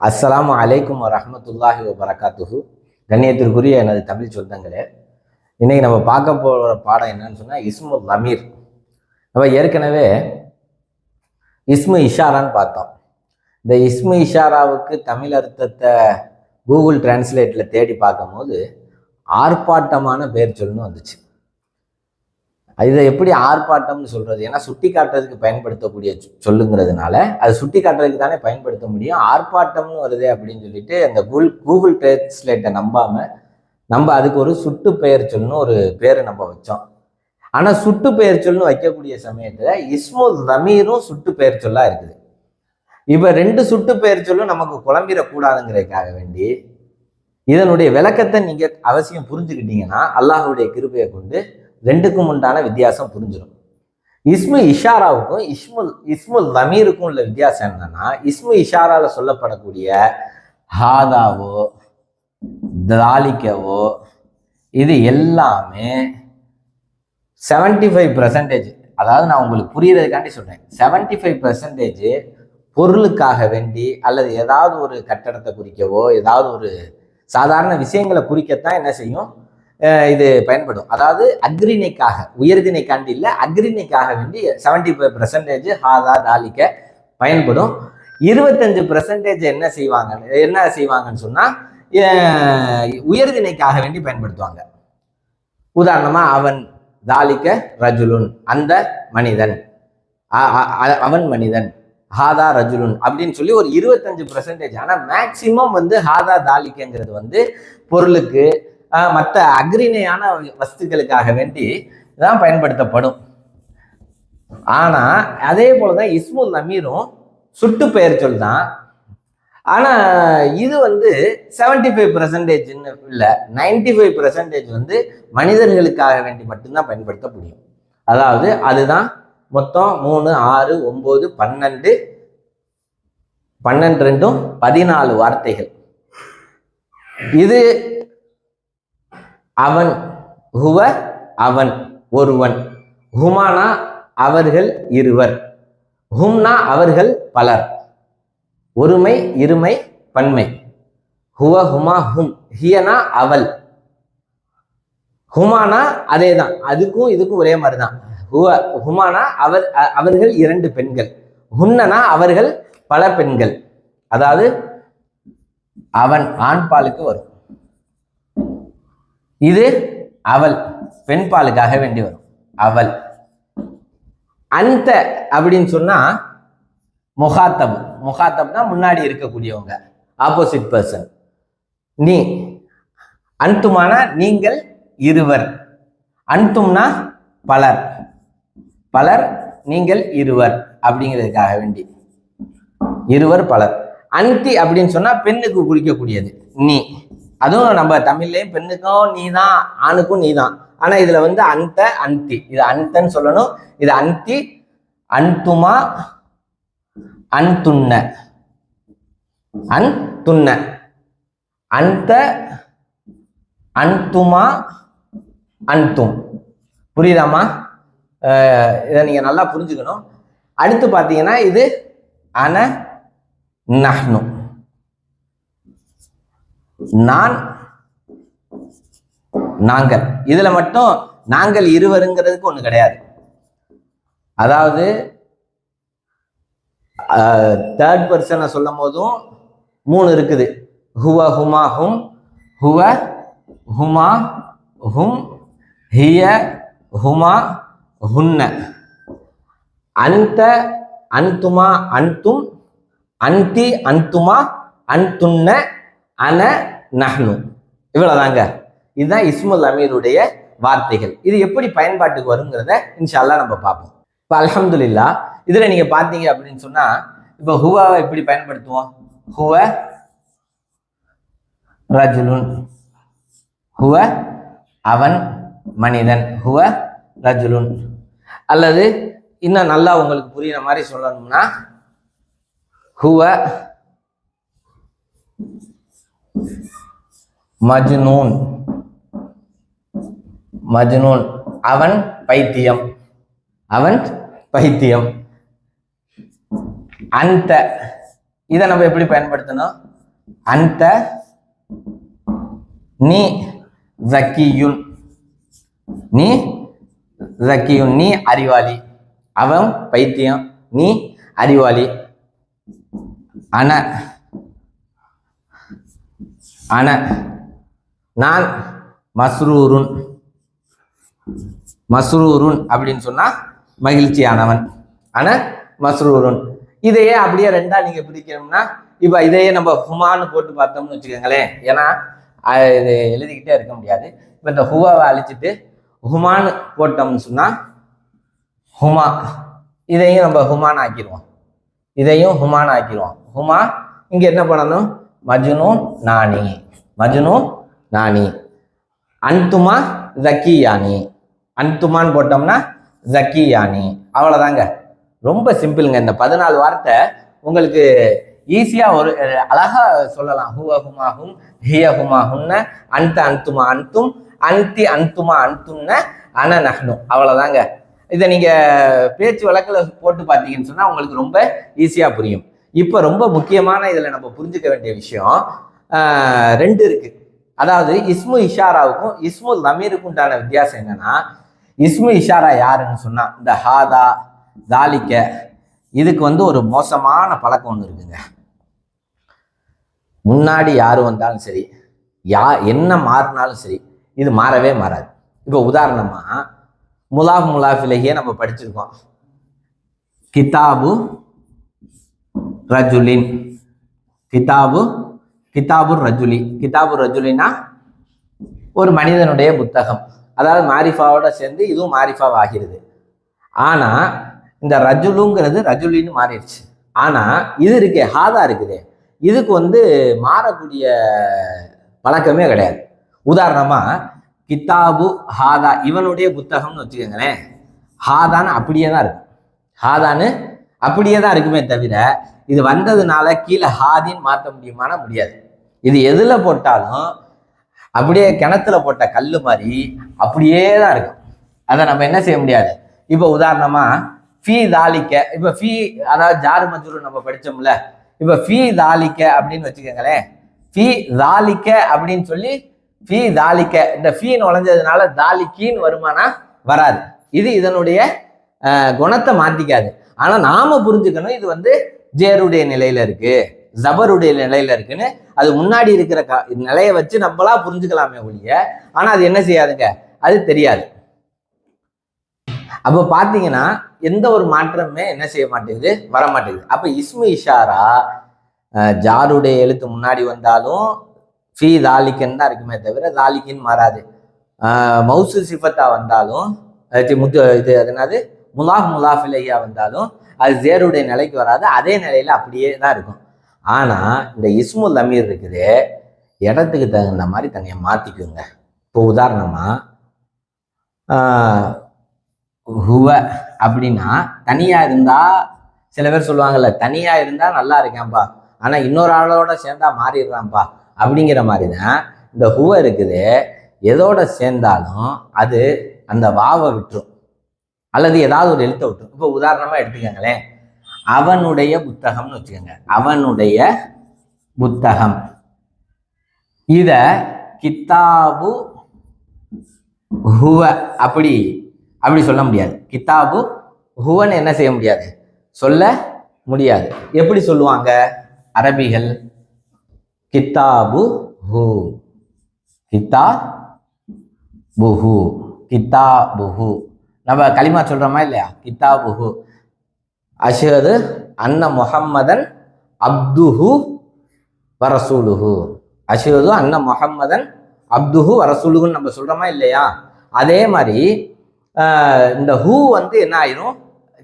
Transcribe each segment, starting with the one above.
அஸ்லாம் அலைக்கும் வரமத்துல்லாஹி வரகாத்துஹு கண்ணியத்திற்குரிய எனது தமிழ் சொந்தங்களே இன்னைக்கு நம்ம பார்க்க போகிற பாடம் என்னன்னு சொன்னால் இஸ்மு லமீர். நம்ம ஏற்கனவே இஸ்மு இஷாரான்னு பார்த்தோம். இந்த இஸ்மு இஷாராவுக்கு தமிழ் அர்த்தத்தை கூகுள் டிரான்ஸ்லேட்டில் தேடி பார்க்கும்போது ஆர்ப்பாட்டமான பேர் சொல்லுன்னு வந்துச்சு. இதை எப்படி ஆர்ப்பாட்டம்னு சொல்றது? ஏன்னா சுட்டி காட்டுறதுக்கு பயன்படுத்தக்கூடிய சொ- சொல்லுங்கிறதுனால அது சுட்டி காட்டுறதுக்கு தானே பயன்படுத்த முடியும். ஆர்ப்பாட்டம்னு வருது அப்படின்னு சொல்லிட்டு அந்த கூகுள் கூகுள் டிரான்ஸ்லேட்டை நம்பாம நம்ம அதுக்கு ஒரு சுட்டு பெயர் சொல்லுன்னு ஒரு பேரை நம்ம வச்சோம். ஆனால் சுட்டு பெயர் சொல்லுன்னு வைக்கக்கூடிய சமயத்தில் இஸ்மோ ரமீரும் சுட்டு பெயர் சொல்லாக இருக்குது. இப்போ ரெண்டு சுட்டு பெயர் சொல்லும் நமக்கு குழம்பிடக்கூடாதுங்கிறதுக்காக வேண்டி இதனுடைய விளக்கத்தை நீங்கள் அவசியம் புரிஞ்சுக்கிட்டீங்கன்னா அல்லாஹுடைய கிருபையை கொண்டு ரெண்டுக்கும் உண்டான வித்தியாசம் புரிஞ்சிடும் இஸ்மு இஷாராவுக்கும் இஸ்முல் இஸ்முல் லமீருக்கும் உள்ள வித்தியாசம் என்னன்னா இஸ்மு இஷாராவில் சொல்லப்படக்கூடிய ஹாதாவோ தாலிக்கவோ இது எல்லாமே 75% ஃபைவ் பர்சன்டேஜ் அதாவது நான் உங்களுக்கு புரியறதுக்காண்டி சொல்கிறேன் செவன்டி ஃபைவ் பர்சன்டேஜ் பொருளுக்காக வேண்டி அல்லது ஏதாவது ஒரு கட்டடத்தை குறிக்கவோ ஏதாவது ஒரு சாதாரண விஷயங்களை குறிக்கத்தான் என்ன செய்யும்? இது பயன்படும். அதாவது அக்ரிணைக்காக உயர்திணைக்காண்டி இல்லை அக்ரிணைக்காக வேண்டி 75% ஃபைவ் பர்சன்டேஜ் ஹாதா தாலிக்க பயன்படும். இருபத்தஞ்சு பர்சன்டேஜ் என்ன செய்வாங்க என்ன செய்வாங்கன்னு சொன்னா உயர்தினைக்காக உயர்திணைக்காக வேண்டி பயன்படுத்துவாங்க. உதாரணமா அவன் தாலிக்க ரஜுலுன் அந்த மனிதன். அவன் மனிதன் ஹாதா ரஜுலுன் அப்படின்னு சொல்லி ஒரு இருபத்தஞ்சு பர்சன்டேஜ் ஆனால் மேக்சிமம் வந்து ஹாதா தாலிக்கங்கிறது வந்து பொருளுக்கு மற்ற அக்ரிணையான வஸ்துக்களுக்காக வேண்டி தான் பயன்படுத்தப்படும். ஆனா அதே போலதான் இஸ்முல் நமீரும் சுட்டு பெயர் சொல் தான். ஆனா இது வந்து 75% ஃபைவ் பர்சன்டேஜ்னு இல்லை நைன்டி ஃபைவ் பர்சன்டேஜ் வந்து மனிதர்களுக்காக வேண்டி மட்டும்தான் பயன்படுத்த முடியும் அதாவது அதுதான் மொத்தம் மூணு ஆறு ஒன்பது பன்னெண்டு பன்னெண்டு ரெண்டும் பதினாலு வார்த்தைகள். இது அவன் ஹுவ அவன் ஒருவன். ஹுமானா அவர்கள் இருவர். ஹும்னா அவர்கள் பலர். ஒருமை இருமை பன்மை. ஹுவ ஹுமா ஹும். ஹியனா அவள். ஹுமானா அதே தான் அதுக்கும் இதுக்கும் ஒரே மாதிரி தான் ஹுவ ஹுமானா அவர் அவர்கள் இரண்டு பெண்கள். ஹுன்னனா அவர்கள் பல பெண்கள். அதாவது அவன் ஆண் பாலுக்கு வரும். இது அவள் பெண் பாலுக்காக வேண்டி வரும். அவள் அந்த அப்படின்னு சொன்னா முகாத்தப். முகாத்தப்னா முன்னாடி இருக்கக்கூடியவங்க. ஆப்போசிட் பர்சன் நீ அன்துமானா நீங்கள் இருவர். அன்தும்னா பலர். பலர் நீங்கள் இருவர் அப்படிங்கிறதுக்காக வேண்டி. இருவர் பலர். அந்தி அப்படின்னு சொன்னா பெண்ணுக்கு குறிக்கக்கூடியது நீ. அதுவும் நம்ம தமிழ்லயும் பெண்ணுக்கும் நீ தான் ஆணுக்கும் நீ தான் ஆனால் இதில் வந்து அந்த அந்தி. இது அந்தன்னு சொல்லணும். இது அந்தி அன்துமா அன் அன்துன்ன. அந்த அன்துமா அன்தும். புரியுதாம்மா? இதை நீங்கள் நல்லா புரிஞ்சுக்கணும். அடுத்து பார்த்தீங்கன்னா இது அன நஹ்னு. நான் நாங்கள். இதுல மட்டும் நாங்கள் இருவருங்கிறதுக்கு ஒண்ணு கிடையாது. அதாவது தேர்ட் பர்சனை சொல்லும் போதும் மூணு இருக்குது. ஹுவ ஹுமா ஹும் ஹுவ ஹுமா ஹும் ஹிய ஹுமா ஹுன்ன. அந்த அன்துமா அன்தும் அந்தி அன்துமா அன்துன்ன அன நஹ்னு. இவ்வளோதாங்க இதுதான் இஸ்முல் அமீருடைய வார்த்தைகள். இது எப்படி பயன்பாட்டுக்கு வருங்கிறத இன்ஷால்லா நம்ம பார்ப்போம். இப்போ அலமதுல்லா இதில் நீங்கள் பார்த்தீங்க அப்படின்னு சொன்னால் இப்போ ஹுவாவை எப்படி பயன்படுத்துவோம்? ஹுவ ரஜுலுன். ஹுவ அவன் மனிதன். ஹுவ ரஜுலுன். அல்லது இன்னும் நல்லா உங்களுக்கு புரியுற மாதிரி சொல்லணும்னா ஹுவ மஜ்னூன். மஜ்னூன். அவன் பைத்தியம். அவன் பைத்தியம். அந்த இதை நம்ம எப்படி பயன்படுத்தணும்? அந்த நீ ஜக்கியுன் நீ ஜக்கியுன் நீ அறிவாளி. அவன் பைத்தியம். நீ அறிவாளி. அன அன நான் மஸ்ரூருன் மஸ்ரூருன் அப்படின்னு சொன்னா மகிழ்ச்சியானவன். அன மஸ்ரூருன். இதையே அப்படியே ரெண்டா நீங்க பிரிக்கணும்னா இப்ப இதையே நம்ம ஹுமான்னு போட்டு பார்த்தோம்னு வச்சுக்கோங்களேன். ஏன்னா இது எழுதிக்கிட்டே இருக்க முடியாது. இப்ப இந்த ஹுவாவை அழிச்சிட்டு ஹுமான்னு போட்டோம்னு சொன்னா ஹுமா இதையும் நம்ம ஹுமான் ஆக்கிடுவோம் இதையும் ஹுமான் ஆக்கிடுவோம் ஹுமா இங்க என்ன பண்ணணும்? மஜ்னு நானி. மஜ்னு நானி. அன்துமா ஜக்கியானி. அன்துமான்னு போட்டோம்னா ஜக்கியானி. அவ்வளோதாங்க. ரொம்ப சிம்பிளுங்க. இந்த பதினாலு வார்த்தை உங்களுக்கு ஈஸியாக ஒரு அழகாக சொல்லலாம். ஹுவ ஹுமா ஹும் ஹிய ஹுமா அன்துமா அன்தும் அன்தி அன்துமா அன்துன்ன அன நஹ்னு. அவ்வளோதாங்க. இதை நீங்கள் பேச்சு வழக்கில் போட்டு பார்த்தீங்கன்னு சொன்னால் உங்களுக்கு ரொம்ப ஈஸியாக புரியும். இப்போ ரொம்ப முக்கியமான இதில் நம்ம புரிஞ்சுக்க வேண்டிய விஷயம் ரெண்டு இருக்கு. அதாவது இஸ்மு இஷாராவுக்கும் இஸ்மு லமீருக்கும் உண்டான வித்தியாசம் என்னன்னா இஸ்மு இஷாரா யாருன்னு சொன்னா இந்த ஹாதா தாலிக்க இதுக்கு வந்து ஒரு மோசமான பழக்கம் ஒன்று இருக்குங்க. முன்னாடி யார் வந்தாலும் சரி யா என்ன மாறினாலும் சரி இது மாறவே மாறாது. இப்போ உதாரணமாக முலாஃப் முலாஃபிலேயே நம்ம படிச்சிருக்கோம். கிதாபு ரஜுலின் கிதாபு கிதாபு ரஜுலி. கிதாபு ரஜுலினா ஒரு மனிதனுடைய புத்தகம். அதாவது மாரிஃபாவோட சேர்ந்து இதுவும் மாரிஃபாவ் ஆகிறது ஆனா இந்த ரஜுலுங்கிறது ரஜுலின்னு மாறிடுச்சு. ஆனா இது இருக்கே ஹாதா இருக்குதே. இதுக்கு வந்து மாறக்கூடிய பழக்கமே கிடையாது. உதாரணமா கித்தாபு ஹாதா இவனுடைய புத்தகம்னு வச்சுக்கோங்களேன். ஹாதான்னு அப்படியே தான் இருக்கும். ஹாதான்னு அப்படியே தான் இருக்குமே தவிர இது வந்ததுனால கீழே ஹாதின்னு மாற்ற முடியுமானா முடியாது. இது எதில் போட்டாலும் அப்படியே கிணத்துல போட்ட கல் மாதிரி அப்படியே தான் இருக்கும். அதை நம்ம என்ன செய்ய முடியாது? இப்போ உதாரணமா ஃபீ தாலிக்க இப்போ ஃபீ அதாவது ஜாரு மஜ்ரூர் நம்ம படிச்சோம்ல. இப்போ ஃபீ தாலிக்க அப்படின்னு வச்சுக்கோங்களேன். ஃபீ தாலிக்க அப்படின்னு சொல்லி ஃபீ தாலிக்க இந்த ஃபீ நுழைஞ்சதுனால தாலிக்கின்னு வருமானா வராது. இது இதனுடைய குணத்தை மாத்திக்காது. ஆனால் நாம புரிஞ்சுக்கணும் இது வந்து ஜேருடைய நிலையில இருக்கு ஜபருடைய நிலையில இருக்குன்னு. அது முன்னாடி இருக்கிற க நிலையை வச்சு நம்மளா புரிஞ்சுக்கலாமே ஒழிய ஆனால் அது என்ன செய்யாதுங்க? அது தெரியாது. அப்போ பார்த்தீங்கன்னா எந்த ஒரு மாற்றமே என்ன செய்ய மாட்டேங்குது? வர மாட்டேங்குது அப்போ இஸ்மு இஷாரா ஜாருடைய எழுத்து முன்னாடி வந்தாலும் ஃபி தாலிக்கன் தான் இருக்குமே தவிர தாலிக்கின்னு மாறாது. மவுசு சிஃபத்தா வந்தாலும் முத்து இது அதனாது முலாஃப் முலாஃப் முலாஃபிலையா வந்தாலும் அது ஜேருடைய நிலைக்கு வராது. அதே நிலையில் அப்படியே தான் இருக்கும். ஆனால் இந்த இஸ்முல் அமீர் இருக்குது. இடத்துக்கு தகுந்த மாதிரி தனியாக மாற்றிக்குங்க இப்போ உதாரணமாக ஹுவ அப்படின்னா தனியாக இருந்தால் சில பேர் சொல்லுவாங்கல்ல தனியாக இருந்தால் நல்லா இருக்கேன்ப்பா ஆனால் இன்னொரு ஆளோட சேர்ந்தா மாறிடுறான்ப்பா அப்படிங்கிற மாதிரி தான் இந்த ஹுவ இருக்குது. எதோட சேர்ந்தாலும் அது அந்த வாவை விட்டுரும். அல்லது ஏதாவது ஒரு எழுத்தை விட்டுரும் இப்போ உதாரணமாக எடுத்துக்கோங்களேன். அவனுடைய புத்தகம்னு வச்சுக்கோங்க. அவனுடைய புத்தகம். இத கித்தாபு ஹுவ அப்படி அப்படி சொல்ல முடியாது. கித்தாபு ஹுவன்னு என்ன செய்ய முடியாது? சொல்ல முடியாது. எப்படி சொல்லுவாங்க? அரபிகள். கித்தாபு ஹூ. கித்தா புஹு கித்தாபுஹு நம்ம களிமா சொல்கிறோமா இல்லையா? கித்தாபுஹு அஷது அன்ன முஹம்மதன் அப்துஹு வரசூலுஹு. அஷது அன்ன முஹம்மதன் அப்துஹு வரசூலுகுன்னு நம்ம சொல்கிறோமா இல்லையா? அதே மாதிரி இந்த ஹூ வந்து என்ன ஆயிரும்?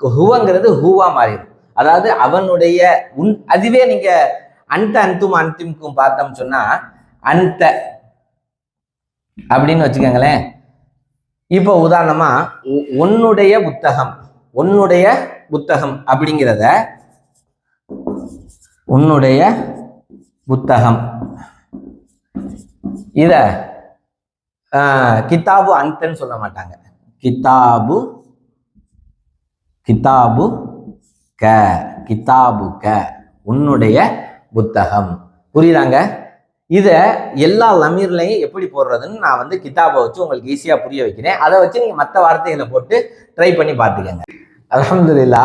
ஹூங்கிறது ஹூவா மாறிடும் அதாவது அவனுடைய உன் அதுவே நீங்க அன்ட அந்தும் அன்திமுக்கும் பார்த்தோம் சொன்னா அன்த அப்படின்னு வச்சுக்கோங்களேன். இப்போ உதாரணமா உன்னுடைய புத்தகம் உன்னுடைய புத்தகம் அப்படிங்கிறத உன்னுடைய புத்தகம். இத கிதாபு கித்தாபு அந்தன்னு சொல்ல மாட்டாங்க. கித்தாபு கித்தாபு க கித்தாபு க உன்னுடைய புத்தகம். புரியுதாங்க? இதை எல்லா லமீர்லையும் எப்படி போடுறதுன்னு நான் வந்து கிதாபை வச்சு உங்களுக்கு ஈஸியாக புரிய வைக்கிறேன். அதை வச்சு நீங்கள் மற்ற வார்த்தைகளை போட்டு ட்ரை பண்ணி பார்த்துக்கங்க. அலமதுல்லா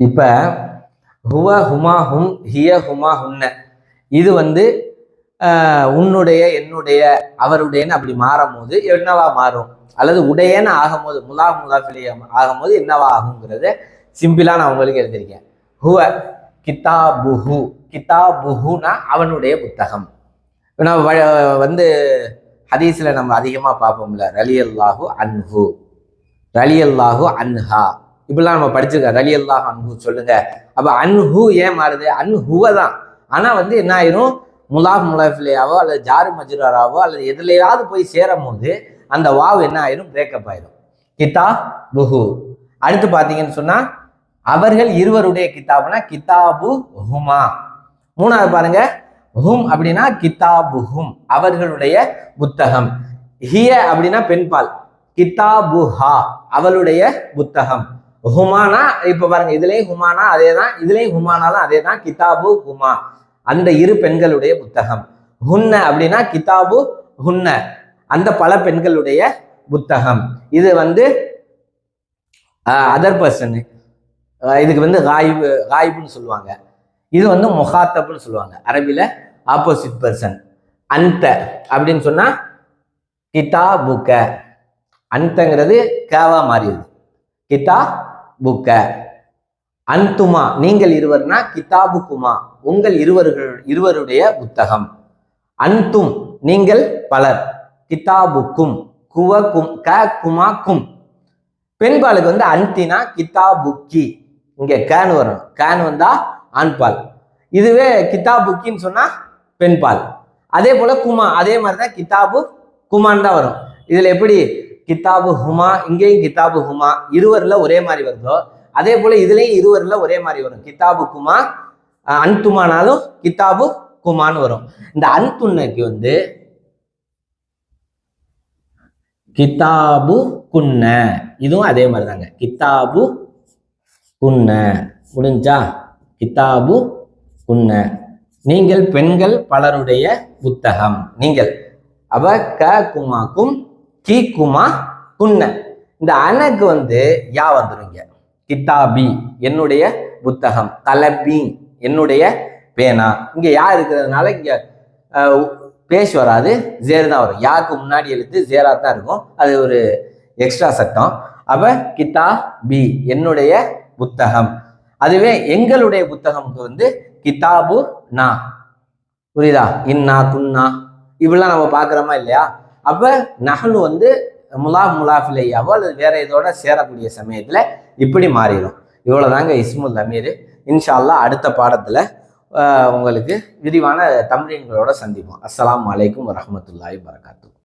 இப்போ ஹுவ ஹுமா ஹும் ஹிய ஹுமா ஹுன்ன. இது வந்து உன்னுடைய என்னுடைய அவருடையன்னு அப்படி மாறும்போது என்னவா மாறும்? அல்லது உடையன்னு ஆகும்போது முலா முலாஃபிலிய ஆகும்போது என்னவா ஆகுங்கிறத சிம்பிளாக நான் உங்களுக்கு எழுதியிருக்கேன். ஹுவ கிதாபுஹு கிதாபுஹுனா அவனுடைய புத்தகம். நம்ம வ- வந்து ஹதீஸில் நம்ம அதிகமாக பார்ப்போம்ல ரலி அல்லாஹு அன்ஹு. ரலி அல்லாஹு அன்ஹா. இப்படிலாம் நம்ம படிச்சிருக்கோம். ரலி அல்லாஹு அன்ஹு சொல்லுங்க. அப்போ அன்ஹு ஏன் மாறுது? அன்ஹுவ தான். ஆனால் வந்து என்ன ஆயிரும்? முலாஃப் முலாஃபிலேயாவோ அல்லது ஜாரு மஜ்ராராவோ அல்லது எதுலையாவது போய் சேரும் போது அந்த வாவ் என்ன ஆயிரும்? பிரேக்கப் ஆயிரும். கிதா புஹு அடுத்து பார்த்தீங்கன்னு சொன்னால் அவர்கள் இருவருடைய கிதாபுனா கிதாபு ஹுமா மூணாவது பாருங்க ஹும் அப்படின்னா கிதாபுஹும் அவர்களுடைய புத்தகம். ஹிய அப்படின்னா பெண்பால். கிதாபுஹா அவளுடைய புத்தகம். ஹுமானா இப்ப பாருங்க இதுலயும் ஹுமானா அதே தான் இதுலயும் ஹுமானாலும் அதே தான் கிதாபு ஹுமா அந்த இரு பெண்களுடைய புத்தகம். ஹுன்ன அப்படின்னா கிதாபு ஹுன்ன அந்த பல பெண்களுடைய புத்தகம். இது வந்து அதர் பர்சன் இதுக்கு வந்து காயிபு காய்புன்னு சொல்லுவாங்க. இது வந்து முகாத்தப்னு சொல்லுவாங்க. அரபியில் ஆப்போசிட் பர்சன் அந்த அப்படின்னு சொன்னால் கிதா புக்க அந்தங்கிறது கேவா மாறிடுது கிதா புக்க அந்துமா நீங்கள் இருவர்னா கிதாபுக்குமா. உங்கள் இருவர்கள் இருவருடைய புத்தகம். அந்தும் நீங்கள் பலர். கிதாபுக்கும் குவ கும் க குமா கும் பெண்பாலுக்கு வந்து அந்தினா கிதாபுக்கி. இங்கே கேன் வரும் கேன் வந்தா ஆண்பால் இதுவே கிதாபுக்கின்னு சொன்னா பெண்பால் அதே போல குமா அதே மாதிரி தான் கிதாபு குமான் தான் வரும். இதுல எப்படி? கித்தாபு ஹுமா இங்கேயும் கித்தாபு ஹுமா இருவரில் ஒரே மாதிரி வருதோ அதே போல இதுலயும் இருவரில் ஒரே மாதிரி வரும். கிதாபு குமா அன்துமானாலும் கிதாபு குமான்னு வரும். இந்த அன்துன்னைக்கு வந்து கிதாபு குன்ன. இதுவும் அதே மாதிரி தாங்க கிதாபு குன்ன. முடிஞ்சா? கிதாபு குன்ன நீங்கள் பெண்கள் பலருடைய புத்தகம். நீங்கள். அவ க குமாக்கும் கி குமா குன்ன இந்த அனக்கு வந்து யா வந்துருங்க. கிதாபி என்னுடைய புத்தகம். தலபி என்னுடைய பேனா. இங்க யா இருக்கிறதுனால இங்க பேசி பேஷ் வராது ஜேர் தான் வரும். யாருக்கு முன்னாடி எழுத்து ஜேரா தான் இருக்கும். அது ஒரு எக்ஸ்ட்ரா சட்டம் அப்ப கிதா பி என்னுடைய புத்தகம். அதுவே எங்களுடைய புத்தகம்க்கு வந்து கிதாபு நா. புரியுதா? இன்னா குன்னா. இப்படிலாம் நம்ம பார்க்குறோமா இல்லையா? அப்போ நகனு வந்து முலா முலாஃபிலையாவோ அல்லது வேற இதோட சேரக்கூடிய சமயத்தில் இப்படி மாறிடும். இவ்வளோதாங்க இஸ்முல் அமீர். இன்ஷா அல்லாஹ் அடுத்த பாடத்தில் உங்களுக்கு விரிவான தம்ரீன்களோட சந்திப்போம். அஸ்லாம் அலைக்கும் வரமத்துல்லாய் வரகாத்து